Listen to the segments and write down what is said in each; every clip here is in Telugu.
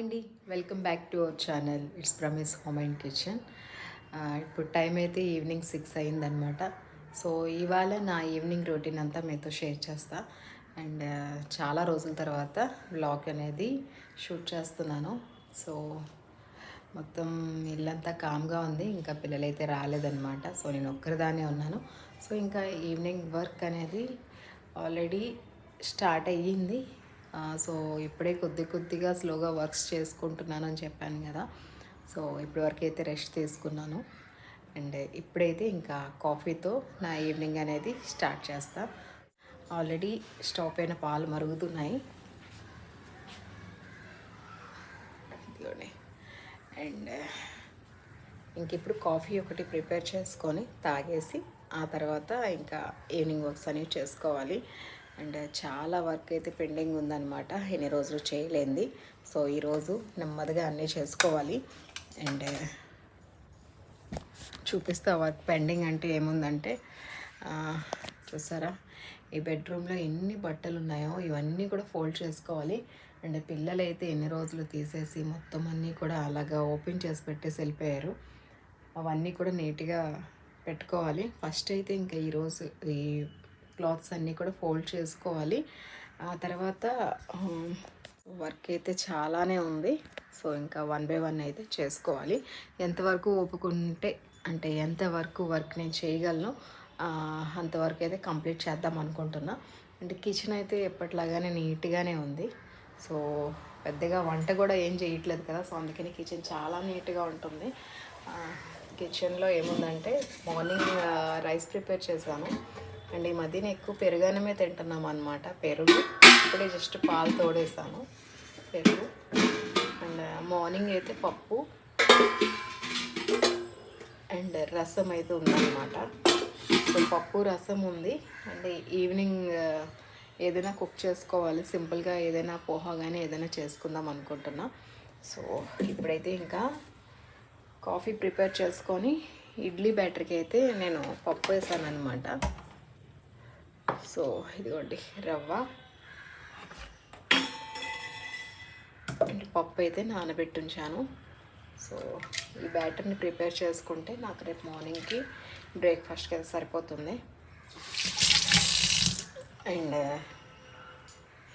అండి. Welcome back to our channel it's Pramis home and kitchen ఇప్పుడు టైం అయితే ఈవినింగ్ సిక్స్ అయిందనమాట సో ఇవాళ నా ఈవినింగ్ రొటీన్ అంతా మీతో షేర్ చేస్తా. అండ్ uh, చాలా రోజుల తర్వాత బ్లాగ్ అనేది షూట్ చేస్తున్నాను. సో మొత్తం ఇల్లంతా కామ్గా ఉంది. ఇంకా పిల్లలైతే రాలేదనమాట సో నేను ఒక్కరిదానే ఉన్నాను. సో ఇంకా ఈవినింగ్ వర్క్ అనేది ఆల్రెడీ స్టార్ట్ అయ్యింది. సో ఇప్పుడే కొద్ది కొద్దిగా స్లోగా వర్క్స్ చేసుకుంటున్నాను అని చెప్పాను కదా. సో ఇప్పటివరకు అయితే రెస్ట్ తీసుకున్నాను. అండ్ ఇప్పుడైతే ఇంకా కాఫీతో నా ఈవినింగ్ అనేది స్టార్ట్ చేస్తా. ఆల్రెడీ స్టవ్ పైన పాలు మరుగుతున్నాయి. అండ్ ఇంక ఇప్పుడు కాఫీ ఒకటి ప్రిపేర్ చేసుకొని తాగేసి ఆ తర్వాత ఇంకా ఈవినింగ్ వర్క్స్ అనేవి చేసుకోవాలి. అండ్ చాలా వర్క్ అయితే పెండింగ్ ఉందన్నమాట. ఎన్ని రోజులు చేయలేంది. సో ఈరోజు నెమ్మదిగా అన్నీ చేసుకోవాలి. అండ్ చూపిస్తా వర్క్ పెండింగ్ అంటే ఏముందంటే చూసారా? ఈ బెడ్రూమ్లో ఎన్ని బట్టలు ఉన్నాయో ఇవన్నీ కూడా ఫోల్డ్ చేసుకోవాలి. అండ్ పిల్లలు అయితే ఎన్ని రోజులు తీసేసి మొత్తం అన్నీ కూడా అలాగా ఓపెన్ చేసి పెట్టేసి వెళ్ళిపోయారు. అవన్నీ కూడా నీట్గా పెట్టుకోవాలి. ఫస్ట్ అయితే ఇంకా ఈరోజు ఈ క్లాత్స్ అన్నీ కూడా ఫోల్డ్ చేసుకోవాలి. ఆ తర్వాత వర్క్ అయితే చాలానే ఉంది. సో ఇంకా వన్ బై వన్ అయితే చేసుకోవాలి. ఎంతవరకు ఒప్పుకుంటే అంటే ఎంతవరకు వర్క్ నేను చేయగలను అంతవరకు అయితే కంప్లీట్ చేద్దాం అనుకుంటున్నా. అంటే కిచెన్ అయితే ఎప్పట్లాగానే నీట్గానే ఉంది. సో పెద్దగా వంట కూడా ఏం చేయట్లేదు కదా. సో అందుకని కిచెన్ చాలా నీట్గా ఉంటుంది. కిచెన్లో ఏముందంటే మార్నింగ్ రైస్ ప్రిపేర్ చేశాను. అండ్ ఈ మధ్యన ఎక్కువ పెరుగనమే తింటున్నాం అనమాట పెరుగు. ఇప్పుడే జస్ట్ పాలు తోడేసాను. పెరుగు. అండ్ మార్నింగ్ అయితే పప్పు. అండ్ రసం అయితే ఉందన్నమాట. సో పప్పు రసం ఉంది. అండ్ ఈవినింగ్ ఏదైనా కుక్ చేసుకోవాలి. సింపుల్గా ఏదైనా పోహా కానీ ఏదైనా చేసుకుందాం అనుకుంటున్నా. సో ఇప్పుడైతే ఇంకా కాఫీ ప్రిపేర్ చేసుకొని ఇడ్లీ బ్యాటర్కి అయితే నేను పప్పు వేసాను అనమాట సో ఇదిగోండి రవ్వ. అండ్ పప్పు అయితే నానబెట్టి ఉంచాను సో ఈ బ్యాటర్ని ప్రిపేర్ చేసుకుంటే నాకు రేపు మార్నింగ్కి బ్రేక్ఫాస్ట్కి అయితే సరిపోతుంది. అండ్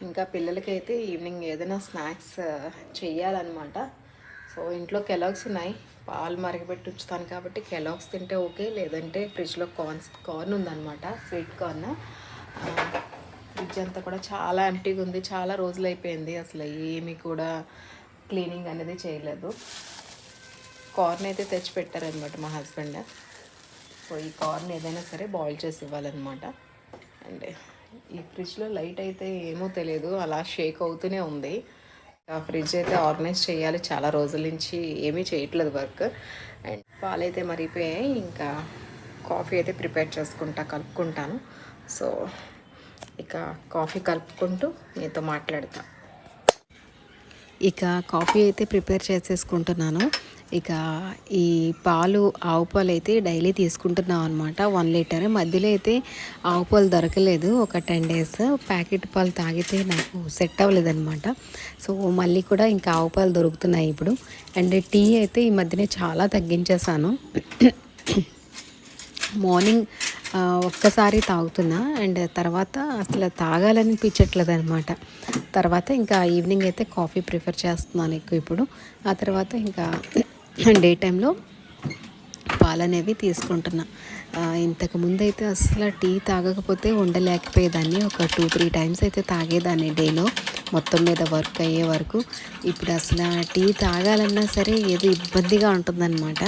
ఇంకా పిల్లలకైతే ఈవినింగ్ ఏదైనా స్నాక్స్ చెయ్యాలన్నమాట. సో ఇంట్లో కెలాగ్స్ ఉన్నాయి. పాలు మరగబెట్టి ఉంచుతాను కాబట్టి కెలాగ్స్ తింటే ఓకే లేదంటే ఫ్రిడ్జ్లో కార్న్స్ కార్న్ ఉందన్నమాట స్వీట్ కార్న్. ఫ్రిడ్జ్ అంతా కూడా చాలా ఎంటీగా ఉంది. చాలా రోజులు అయిపోయింది. అసలు ఏమీ కూడా క్లీనింగ్ అనేది చేయలేదు. కార్న్ అయితే తెచ్చి పెట్టారనమాట మా హస్బెండ్ సో ఈ కార్న్ ఏదైనా సరే బాయిల్ చేసి ఇవ్వాలన్నమాట. అండ్ ఈ ఫ్రిడ్జ్లో లైట్ అయితే ఏమో తెలియదు. అలా షేక్ అవుతూనే ఉంది. ఆ ఫ్రిడ్జ్ అయితే ఆర్గనైజ్ చేయాలి. చాలా రోజుల నుంచి ఏమీ చేయట్లేదు వర్క్ అండ్ పాలైతే మరిగిపోయాయి. ఇంకా కాఫీ అయితే ప్రిపేర్ చేసుకుంటా కలుపుకుంటాను. సో ఇక కాఫీ కలుపుకుంటూ మీతో మాట్లాడతా. ఇక కాఫీ అయితే ప్రిపేర్ చేసేసుకుంటున్నాను. ఇక ఈ పాలు ఆవు పాలు అయితే డైలీ తీసుకుంటున్నాం అనమాట వన్ లీటర్. మధ్యలో అయితే ఆవు పాలు దొరకలేదు. ఒక టెన్ డేస్ ప్యాకెట్ పాలు తాగితే నాకు సెట్ అవ్వలేదన్నమాట. సో మళ్ళీ కూడా ఇంకా ఆవు పాలు దొరుకుతున్నాయి ఇప్పుడు. అండ్ టీ అయితే ఈ మధ్యనే చాలా తగ్గించేసాను మార్నింగ్ ఒక్కసారి తాగుతున్నా అండ్ తర్వాత అసలు తాగాలనిపించట్లేదు అనమాట తర్వాత ఇంకా ఈవినింగ్ అయితే కాఫీ ప్రిఫర్ చేస్తున్నాను ఎక్కువ ఇప్పుడు. ఆ తర్వాత ఇంకా డే టైంలో పాలనేవి తీసుకుంటున్నా. ఇంతకు ముందు అయితే అసలు టీ తాగకపోతే ఉండలేకపోయేదాన్ని. ఒక టూ త్రీ టైమ్స్ అయితే తాగేదాన్ని డేలో. మొత్తం మీద వర్క్ అయ్యే వరకు. ఇప్పుడు అసలు టీ తాగాలన్నా సరే ఏదో ఇబ్బందిగా ఉంటుందన్నమాట.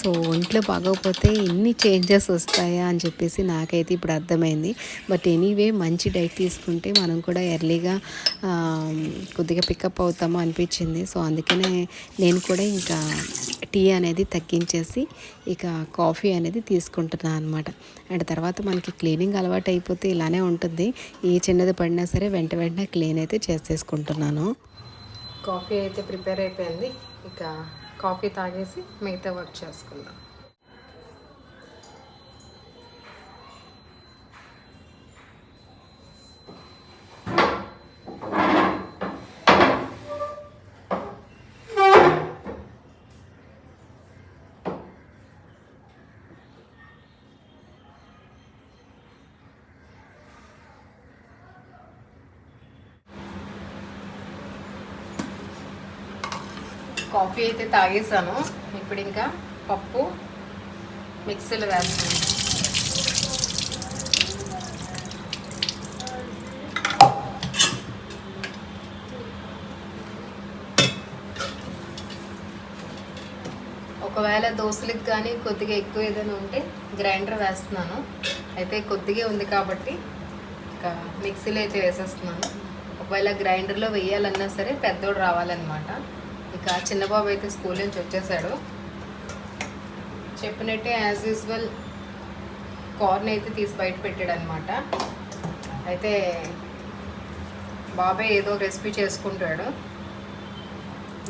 సో ఒంట్లో బాగోకపోతే ఎన్ని చేంజెస్ వస్తాయా అని చెప్పేసి నాకైతే ఇప్పుడు అర్థమైంది. బట్ ఎనీవే మంచి డైట్ తీసుకుంటే మనం కూడా ఎర్లీగా కొద్దిగా పికప్ అవుతామో అనిపించింది. సో అందుకనే నేను కూడా ఇంకా టీ అనేది తగ్గించేసి ఇక కాఫీ అనేది తీసుకుంటున్నాను అనమాట అండ్ తర్వాత మనకి క్లీనింగ్ అలవాటు అయిపోతే ఇలానే ఉంటుంది. ఏ చిన్నది పడినా సరే వెంట వెంటనే క్లీన్ అయితే చేసేసుకుంటున్నాను. కాఫీ అయితే ప్రిపేర్ అయిపోయింది. ఇక కాఫీ తాగేసి మిగతా వర్క్ చేసుకుందాం. కాఫీ అయితే తాగేసాను. ఇప్పుడు ఇంకా పప్పు మిక్సీలో వేస్తాను ఒకవేళ దోశలకు కానీ కొద్దిగా ఎక్కువ ఏదైనా ఉంటే గ్రైండర్ వేస్తున్నాను. అయితే కొద్దిగా ఉంది కాబట్టి ఇంకా మిక్సీలో అయితే వేసేస్తున్నాను. ఒకవేళ గ్రైండర్లో వేయాలన్నా సరే పెద్దోడు రావాలన్నమాట. ఇంకా చిన్నబాబు అయితే స్కూల్ నుంచి వచ్చేసాడు. చెప్పినట్టే యాజ్ యూజువల్ కార్న్ అయితే తీసి బయట పెట్టాడు అనమాట అయితే బాబాయ్ ఏదో రెసిపీ చేసుకుంటాడు.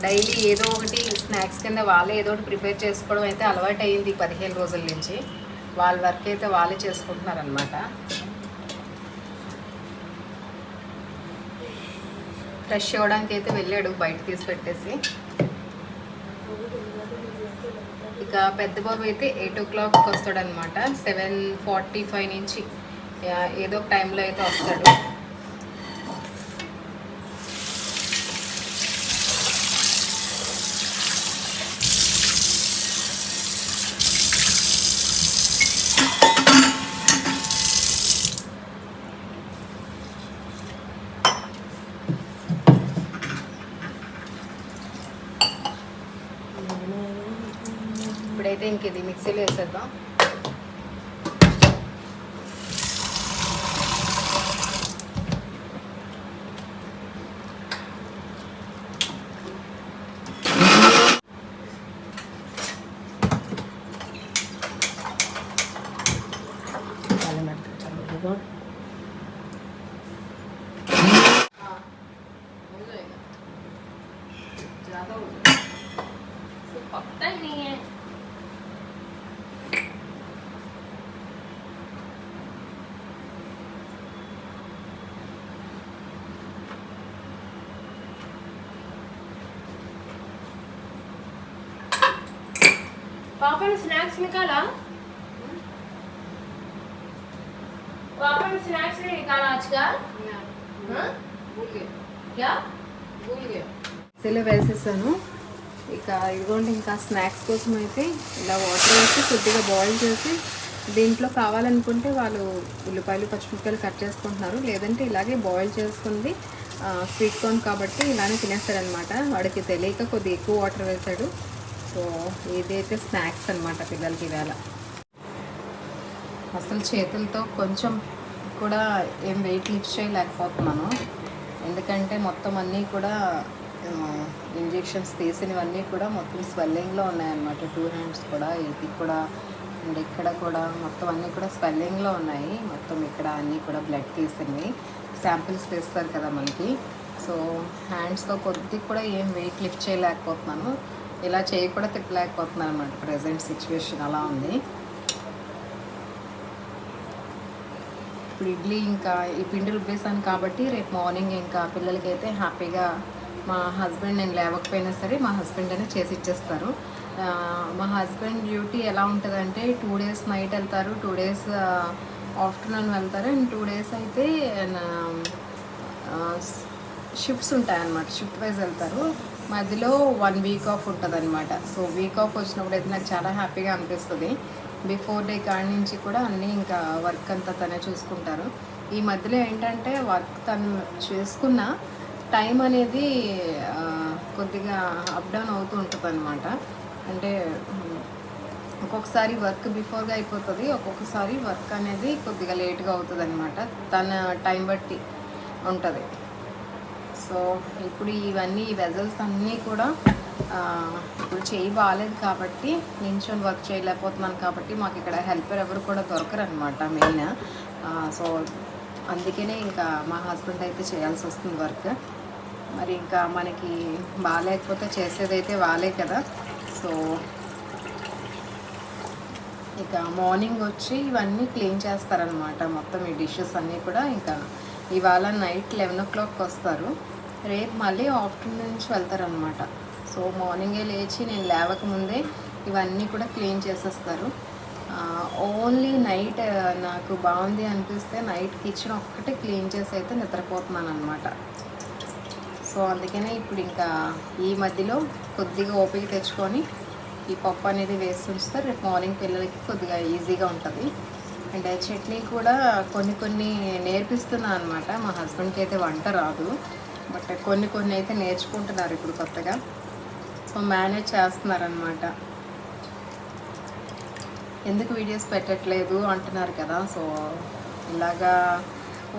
డైలీ ఏదో ఒకటి స్నాక్స్ కింద వాళ్ళే ఏదో ఒకటి ప్రిపేర్ చేసుకోవడం అయితే అలవాటు అయ్యింది పదిహేను రోజుల నుంచి. వాళ్ళ వర్క్ అయితే వాళ్ళే చేసుకుంటున్నారనమాట ఫ్రెష్ ఇవ్వడానికి అయితే వెళ్ళాడు బయట తీసి పెట్టేసి. ఇక పెద్ద బాబు అయితే ఎయిట్ ఓ క్లాక్కి వస్తాడనమాట సెవెన్ ఫార్టీ ఫైవ్ నుంచి ఏదో ఒక టైంలో అయితే వస్తాడు ఇప్పుడైతే ఇంక ఇది మిక్సీలో వేసేద్దాం पापा ने स्नैक्स निकाला पापा ने स्नैक्स नहीं निकाला आज का हाँ? भूल गया क्या భూల్ గయా సెల వేసేసాను ఇక ఇదిగోండి ఇంకా స్నాక్స్ కోసం అయితే ఇలా వాటర్ వేసి కొద్దిగా బాయిల్ చేసి దీంట్లో కావాలనుకుంటే వాళ్ళు ఉల్లిపాయలు పచ్చిమిరపకాయలు కట్ చేసుకుంటున్నారు లేదంటే ఇలాగే బాయిల్ చేసుకుంది స్వీట్ కార్న్ కాబట్టి ఇలానే తినేస్తారనమాట వాడికి తెలియక కొద్దిగా ఎక్కువ వాటర్ వేశాడు సో ఇదైతే స్నాక్స్ అనమాట పిల్లలకి ఇవాళ. అసలు చేతులతో కొంచెం కూడా ఏం వెయిట్ లిఫ్ట్ చేయలేకపోతున్నాను. ఎందుకంటే మొత్తం అన్నీ కూడా ఇంజెక్షన్స్ తీసినవన్నీ కూడా మొత్తం స్వెల్లింగ్లో ఉన్నాయన్నమాట. టూ హ్యాండ్స్ కూడా ఇది కూడా అండ్ ఇక్కడ కూడా మొత్తం అన్నీ కూడా స్వెల్లింగ్లో ఉన్నాయి. మొత్తం ఇక్కడ అన్నీ కూడా బ్లడ్ తీసినవి. శాంపిల్స్ తీస్తారు కదా మనకి. సో హ్యాండ్స్తో కొద్ది కూడా ఏం వెయిట్ లిఫ్ట్ చేయలేకపోతున్నాను. ఇలా చేయి కూడా తిప్పలేకపోతున్నాను అనమాట ప్రజెంట్ సిచ్యువేషన్ అలా ఉంది. ఇప్పుడు ఇడ్లీ ఇంకా ఈ పిండి రుబ్బేసాను కాబట్టి రేపు మార్నింగ్ ఇంకా పిల్లలకి అయితే హ్యాపీగా మా హస్బెండ్ నేను లేవకపోయినా సరే మా హస్బెండ్ అనే చేసి ఇచ్చేస్తారు. మా హస్బెండ్ డ్యూటీ ఎలా ఉంటుందంటే టూ డేస్ నైట్ వెళ్తారు టూ డేస్ ఆఫ్టర్నూన్ వెళ్తారు అండ్ టూ డేస్ అయితే షిఫ్ట్స్ ఉంటాయన్నమాట. షిఫ్ట్ వైజ్ వెళ్తారు. మధ్యలో వన్ వీక్ ఆఫ్ ఉంటుంది అనమాట సో వీక్ ఆఫ్ వచ్చినప్పుడు అయితే నాకు చాలా హ్యాపీగా అనిపిస్తుంది. బిఫోర్ డే కాడి నుంచి కూడా అన్నీ ఇంకా వర్క్ అంతా తనే చూసుకుంటారు. ఈ మధ్యలో ఏంటంటే వర్క్ తను చేసుకున్న టైం అనేది కొద్దిగా అప్ డౌన్ అవుతూ ఉంటుంది అనమాట అంటే ఒక్కొక్కసారి వర్క్ బిఫోర్గా అయిపోతుంది ఒక్కొక్కసారి వర్క్ అనేది కొద్దిగా లేట్గా అవుతుంది అనమాట తన టైం బట్టి ఉంటుంది. సో ఇప్పుడు ఇవన్నీ ఈ వెజల్స్ అన్నీ కూడా ఇప్పుడు చేయి బాగాలేదు కాబట్టి నించొని వర్క్ చేయలేకపోతున్నాను కాబట్టి మాకు ఇక్కడ హెల్పర్ ఎవరు కూడా దొరకరు అనమాట మెయిన్ సో అందుకనే ఇంకా మా హస్బెండ్ అయితే చేయాల్సి వస్తుంది వర్క్. మరి ఇంకా మనకి బాగాలేకపోతే చేసేదైతే వాళ్ళే కదా. సో ఇక మార్నింగ్ వచ్చి ఇవన్నీ క్లీన్ చేస్తారనమాట మొత్తం ఈ డిషెస్ అన్నీ కూడా. ఇంకా ఇవాళ నైట్ లెవెన్ ఓ క్లాక్కి వస్తారు. రేపు మళ్ళీ ఆఫ్టర్నూన్ నుంచి వెళ్తారనమాట సో మార్నింగే లేచి నేను లేవకముందే ఇవన్నీ కూడా క్లీన్ చేసేస్తారు. ఓన్లీ నైట్ నాకు బాగుంది అనిపిస్తే నైట్ కిచెన్ ఒక్కటే క్లీన్ చేసి అయితే నిద్రపోతున్నాను అనమాట సో అందుకనే ఇప్పుడు ఇంకా ఈ మధ్యలో కొద్దిగా ఓపిక తెచ్చుకొని ఈ పప్పు అనేది వేసి ఉంచితే రేపు మార్నింగ్ పిల్లలకి కొద్దిగా ఈజీగా ఉంటుంది. అండ్ చట్నీ కూడా కొన్ని కొన్ని నేర్పిస్తున్నాను అనమాట మా హస్బెండ్కి అయితే వంట రాదు. బట్ కొన్ని కొన్ని అయితే నేర్చుకుంటున్నారు ఇప్పుడు కొత్తగా. సో మేనేజ్ చేస్తున్నారనమాట ఎందుకు వీడియోస్ పెట్టట్లేదు అంటున్నారు కదా. సో ఇలాగా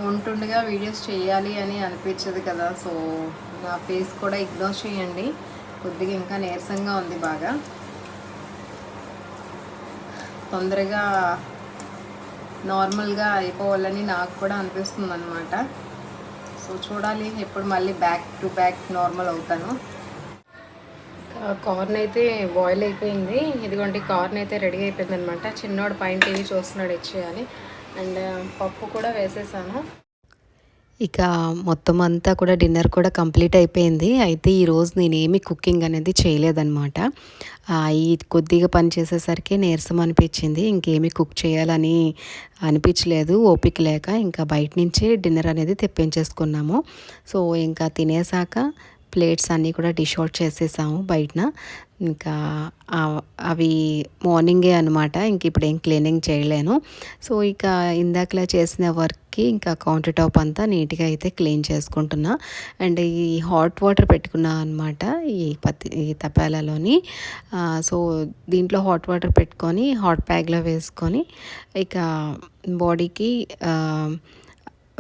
ఉంటుండగా వీడియోస్ చేయాలి అని అనిపించదు కదా. సో నా ఫేస్ కూడా ఇగ్నోర్ చేయండి. కొద్దిగా ఇంకా నీరసంగా ఉంది బాగా. తొందరగా నార్మల్గా అయిపోవాలని నాకు కూడా అనిపిస్తుంది అనమాట సో చూడాలి ఎప్పుడు మళ్ళీ బ్యాక్ టు బ్యాక్ నార్మల్ అవుతాను. కార్న్ అయితే బాయిల్ అయిపోయింది. ఇదిగోండి కార్న్ అయితే రెడీ అయిపోయింది అనమాట చిన్నోడు పైన టీవీ చూస్తున్నాడు ఇచ్చేయాలి. అండ్ పప్పు కూడా వేసేసాను. ఇక మొత్తం అంతా కూడా డిన్నర్ కూడా కంప్లీట్ అయిపోయింది. అయితే ఈరోజు నేనేమి కుకింగ్ అనేది చేయలేదన్నమాట. ఈ కొద్దిగా పని చేసేసరికి నీరసం అనిపించింది. ఇంకేమి కుక్ చేయాలని అనిపించలేదు. ఓపిక లేక ఇంకా బయట నుంచి డిన్నర్ అనేది తెప్పించేసుకున్నాము. సో ఇంకా తినేసాక ప్లేట్స్ అన్నీ కూడా డిష్ అవుట్ చేసేసాము బయటన. ఇంకా అవి మార్నింగే అనమాట ఇంక ఇప్పుడు ఏం క్లీనింగ్ చేయలేను. సో ఇక ఇందాకలా చేసిన వర్క్కి ఇంకా కౌంటర్ టాప్ అంతా నీట్గా అయితే క్లీన్ చేసుకుంటున్నా. అండ్ ఈ హాట్ వాటర్ పెట్టుకున్నా అనమాట ఈ పత్తి ఈ తపాలాలోని. సో దీంట్లో హాట్ వాటర్ పెట్టుకొని హాట్ ప్యాగ్లో వేసుకొని ఇక బాడీకి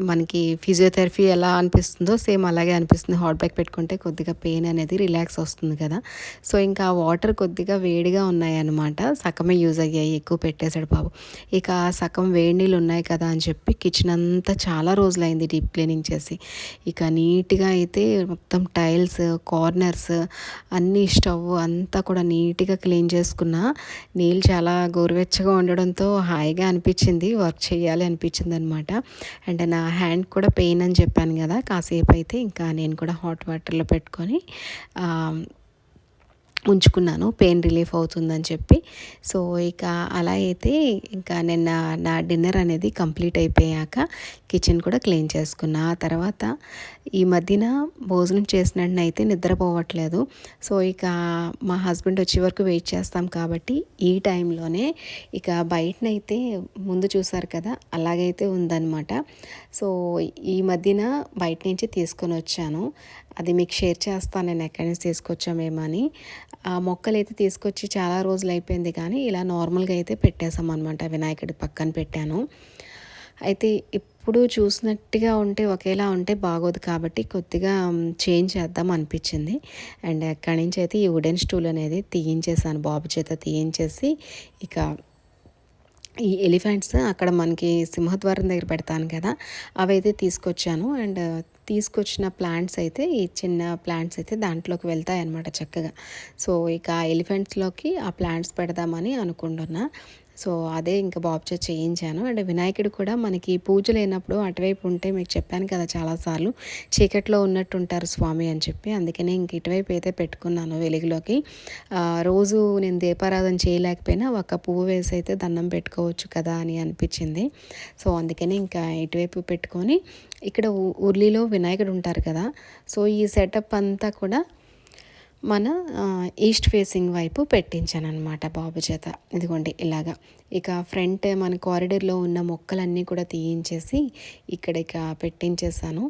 మనకి ఫిజియోథెరపీ ఎలా అనిపిస్తుందో సేమ్ అలాగే అనిపిస్తుంది. హాట్ బ్యాగ్ పెట్టుకుంటే కొద్దిగా పెయిన్ అనేది రిలాక్స్ వస్తుంది కదా. సో ఇంకా వాటర్ కొద్దిగా వేడిగా ఉన్నాయి అనమాట సగమే యూజ్ అయ్యాయి. ఎక్కువ పెట్టేశాడు బాబు. ఇక ఆ సగం వేడి నీళ్ళు ఉన్నాయి కదా అని చెప్పి కిచెన్ అంతా చాలా రోజులైంది డీప్ క్లీనింగ్ చేసి. ఇక నీట్గా అయితే మొత్తం టైల్స్ కార్నర్స్ అన్ని స్టవ్ అంతా కూడా నీట్గా క్లీన్ చేసుకున్నా నీళ్ళు చాలా గోరువెచ్చగా ఉండడంతో హాయిగా అనిపించింది. వర్క్ చేయాలి అనిపించింది అనమాట అండ్ నా హ్యాండ్ కూడా పెయిన్ అని చెప్పాను కదా కాసేపు అయితే ఇంకా నేను కూడా హాట్ వాటర్లో పెట్టుకొని ఉంచుకున్నాను. పెయిన్ రిలీఫ్ అవుతుందని చెప్పి. సో ఇక అలా అయితే ఇంకా నిన్న నా డిన్నర్ అనేది కంప్లీట్ అయిపోయాక కిచెన్ కూడా క్లీన్ చేసుకున్నా. ఆ తర్వాత ఈ మధ్యన భోజనం చేసినట్టు అయితే నిద్రపోవట్లేదు. సో ఇక మా హస్బెండ్ వచ్చే వరకు వెయిట్ చేస్తాం కాబట్టి ఈ టైంలోనే ఇక బయటనైతే ముందు చూసారు కదా అలాగైతే ఉందన్నమాట. సో ఈ మధ్యన బయట నుంచి తీసుకొని వచ్చాను. అది మీకు షేర్ చేస్తాను నేను ఎక్కడి నుంచి తీసుకొచ్చామేమో అని. ఆ మొక్కలు అయితే తీసుకొచ్చి చాలా రోజులు అయిపోయింది కానీ ఇలా నార్మల్గా అయితే పెట్టేసాం అనమాట వినాయకుడి పక్కన పెట్టాను. అయితే ఇప్పుడు చూసినట్టుగా ఉంటే ఒకేలా ఉంటే బాగోదు కాబట్టి కొద్దిగా చేంజ్ చేద్దాం అనిపించింది. అండ్ అక్కడి నుంచి అయితే ఈ వుడెన్ స్టూల్ అనేది తీయించేసాను బాబు చేత తీయించేసి ఇక ఈ ఎలిఫెంట్స్ అక్కడ మనకి సింహద్వారం దగ్గర పెడతాను కదా అవైతే తీసుకొచ్చాను. అండ్ తీసుకొచ్చిన ప్లాంట్స్ అయితే ఈ చిన్న ప్లాంట్స్ అయితే దాంట్లోకి వెళ్తాయి అన్నమాట చక్కగా. సో ఇక ఆ ఎలిఫెంట్స్లోకి ఆ ప్లాంట్స్ పెడదామని అనుకుంటున్నా. సో అదే ఇంకా బాబుచే చేయించాను. అండ్ వినాయకుడు కూడా మనకి పూజ లేనప్పుడు అటువైపు ఉంటే మీకు చెప్పాను కదా చాలాసార్లు చీకట్లో ఉన్నట్టు ఉంటారు స్వామి అని చెప్పి. అందుకనే ఇంక ఇటువైపు అయితే పెట్టుకున్నాను వెలుగులోకి. రోజు నేను దీపారాధన చేయలేకపోయినా ఒక పువ్వు వేసి అయితే దండం పెట్టుకోవచ్చు కదా అని అనిపించింది. సో అందుకనే ఇంకా ఇటువైపు పెట్టుకొని ఇక్కడ ఉర్లీలో వినాయకుడు ఉంటారు కదా. సో ఈ సెటప్ అంతా కూడా మన ఈస్ట్ ఫేసింగ్ వైపు పెట్టించాను అనమాట బాబు చేత ఇదిగోండి ఇలాగా. ఇక ఫ్రంట్ మన కారిడర్లో ఉన్న మొక్కలన్నీ కూడా తీయించేసి ఇక్కడ ఇక పెట్టించేసాను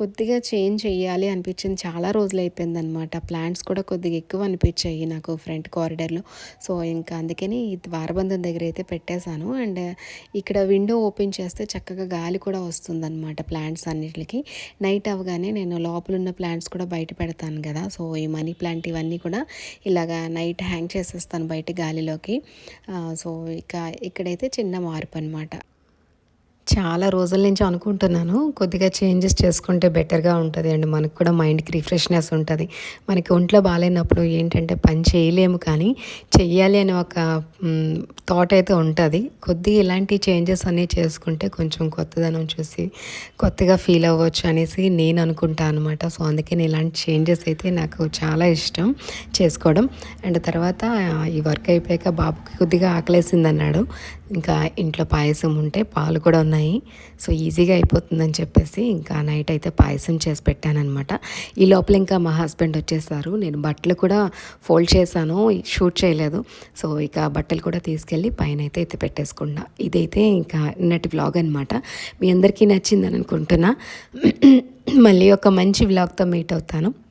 కొద్దిగా చేంజ్ చేయాలి అనిపించింది. చాలా రోజులు అయిపోయింది అనమాట ప్లాంట్స్ కూడా కొద్దిగా ఎక్కువ అనిపించాయి నాకు ఫ్రంట్ కారిడర్లో. సో ఇంకా అందుకని ఈ ద్వారబంధం దగ్గర అయితే పెట్టేశాను. అండ్ ఇక్కడ విండో ఓపెన్ చేస్తే చక్కగా గాలి కూడా వస్తుందన్నమాట ప్లాంట్స్ అన్నిటికి. నైట్ అవగానే నేను లోపల ఉన్న ప్లాంట్స్ కూడా బయట పెడతాను కదా. సో ఈ మనీ ప్లాంట్ ఇవన్నీ కూడా ఇలాగా నైట్ హ్యాంగ్ చేసేస్తాను బయట గాలిలోకి. సో ఇక ఇక్కడైతే చిన్న మార్పు అనమాట చాలా రోజుల నుంచి అనుకుంటున్నాను. కొద్దిగా చేంజెస్ చేసుకుంటే బెటర్గా ఉంటుంది అండ్ మనకు కూడా మైండ్కి రిఫ్రెష్నెస్ ఉంటుంది. మనకి ఒంట్లో బాగాలేనప్పుడు ఏంటంటే పని చేయలేము కానీ చెయ్యాలి అనే ఒక థాట్ అయితే ఉంటుంది. కొద్దిగా ఇలాంటి చేంజెస్ అన్నీ చేసుకుంటే కొంచెం కొత్తదనం చూసి కొత్తగా ఫీల్ అవ్వచ్చు అనేసి నేను అనుకుంటాను అనమాట సో అందుకే నేను ఇలాంటి చేంజెస్ అయితే నాకు చాలా ఇష్టం చేసుకోవడం. అండ్ తర్వాత ఈ వర్క్ అయిపోయాక బాబుకి కొద్దిగా ఆకలేసింది అన్నాడు ఇంకా ఇంట్లో పాయసం ఉంటే పాలు కూడా ఉన్నాయి. సో ఈజీగా అయిపోతుందని చెప్పేసి ఇంకా నైట్ అయితే పాయసం చేసి పెట్టానమాట ఈ లోపల ఇంకా మా హస్బెండ్ వచ్చేసారు. నేను బట్టలు కూడా ఫోల్డ్ చేశాను. షూట్ చేయలేదు. సో ఇక బట్టలు కూడా తీసుకెళ్ళి పైన అయితే ఎత్తి పెట్టేసుకున్నా. ఇదైతే ఇంకా నిన్నటి వ్లాగ్ అనమాట మీ అందరికీ నచ్చిందని అనుకుంటున్నా మళ్ళీ ఒక మంచి వ్లాగ్తో మీట్ అవుతాను.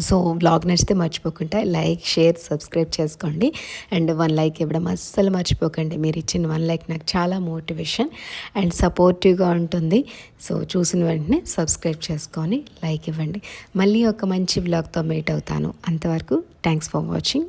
సో వ్లాగ్ నచ్చితే మర్చిపోకుండా లైక్ షేర్ సబ్స్క్రైబ్ చేసుకోండి. అండ్ వన్ లైక్ ఇవ్వడం అస్సలు మర్చిపోకండి. మీరు ఇచ్చిన వన్ లైక్ నాకు చాలా మోటివేషన్ అండ్ సపోర్టివ్గా ఉంటుంది. సో చూసిన వెంటనే సబ్స్క్రైబ్ చేసుకొని లైక్ ఇవ్వండి. మళ్ళీ ఒక మంచి బ్లాగ్తో మీట్ అవుతాను. అంతవరకు థ్యాంక్స్ ఫర్ వాచింగ్.